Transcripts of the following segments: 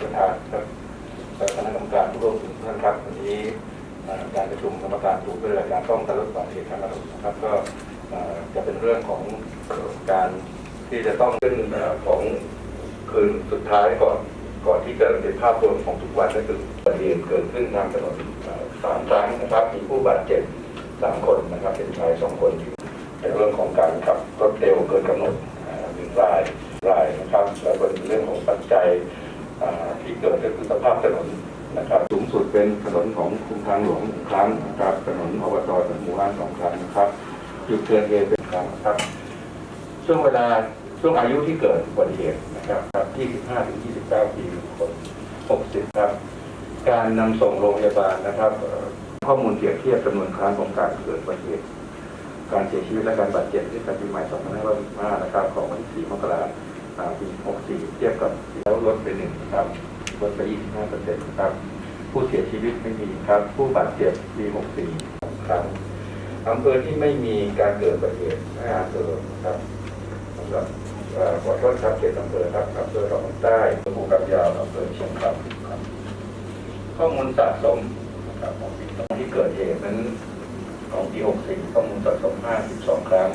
ประธานครับและคณะกรรมการผู้ร่วมทุกท่านครับวันนี้การประชุมกรรมการถูกเพื่อการป้องกันลดอุบัติเหตุทางถนนนะครับก็จะเป็นเรื่องของการที่จะต้องขึ้นของคืนสุดท้ายก่อนก่อนที่จะเป็นภาพรวมของทุกวันก็คืออุบัติเหตุเกิดขึ้นทางถนนสามครั้งนะครับ มีผู้บาดเจ็บสามคนนะครับ เป็นชายสองคนที่ในเรื่องของการขับรถเร็วเกินกำหนดหนึ่งรายรายนะครับแล้วเป็นเรื่องของปัจจัย เกิดก็คือสภาพถนนนะครับสูงสุดเป็นถนนของกรุงทางหลวงหนึ่งครั้งนะครับถนนอบตถนนหมู่บ้านสองครั้งนะครับจุดเกิดเหตุเป็นครั้งนะครับ ช่วงเวลาช่วงอายุที่เกิดอุบัติเหตุนะครับครับ25ถึง29 ปีคน60 ครับ การนำส่งโรงพยาบาลนะครับ ข้อมูลเปรียบเทียบจำนวนครั้งของการเกิดอุบัติเหตุการเสียชีวิตและการบาดเจ็บที่ปีใหม่2565นะครับ ของวันที่4มกราคมปี 64 เทียบกับแล้วลดไปหนึ่งนะครับ ลดไป 25เปอร์เซ็นต์ครับ ผู้เสียชีวิตไม่มีครับ ผู้บาดเจ็บปี64ครับอำเภอที่ไม่มีการเกิดอุบัติเหตุห้าอำเภอนะครับสำหรับขอโทษครับเขตอำเภอครับอำเภอหนองใต้อำเภอภูกำยาวอำเภอเชียงคำครับข้อมูลสะสมครับของปีที่เกิดเหตุนั้นของปี 64 ข้อมูลสะสม 52 ครั้ง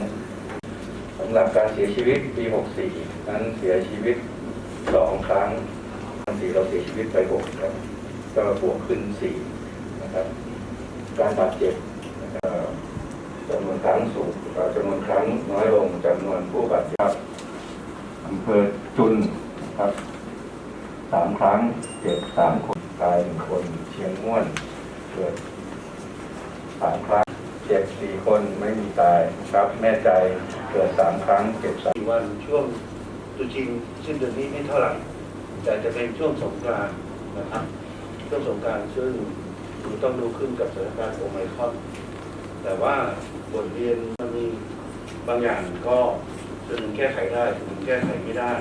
สำหรับการเสียชีวิตปี 64 นั้นเสียชีวิต 2 ครั้ง ปีเราเสียชีวิตไป6ครับก็บวกขึ้น4นะครับ การบาดเจ็บจำนวนครั้งสูงจำนวนครั้งน้อยลงจำนวนผู้บาดเจ็บอำเภอจุนครับสามครั้งเจ็บสามคนตายหนึ่งคนเชียงม่วนเกิดสามครั้งเจ็บสี่คนไม่มีตายครับแม่ใจเกิดสามครั้งเจ็บสามวันช่วงตรุษจีนสิ้นเดือนนี้ไม่เท่าไหร่ แต่จะเป็นช่วงสงกรานต์นะครับช่วงสงกรานต์ซึ่งต้องดูขึ้นกับสถานการณ์โอไมครอนแต่ว่าบทเรียนมันมีบางอย่างก็จะถึงแก้ไขได้ถึงแก้ไขไม่ได้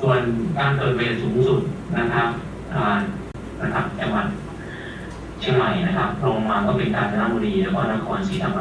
ส่วนการเกิดเวรสูงสุดนะครับอ่านะครับจังหวัดเชียงใหม่นะครับลงมาก็เป็นกาญจนบุรีแล้วก็นครศรีธรรมราช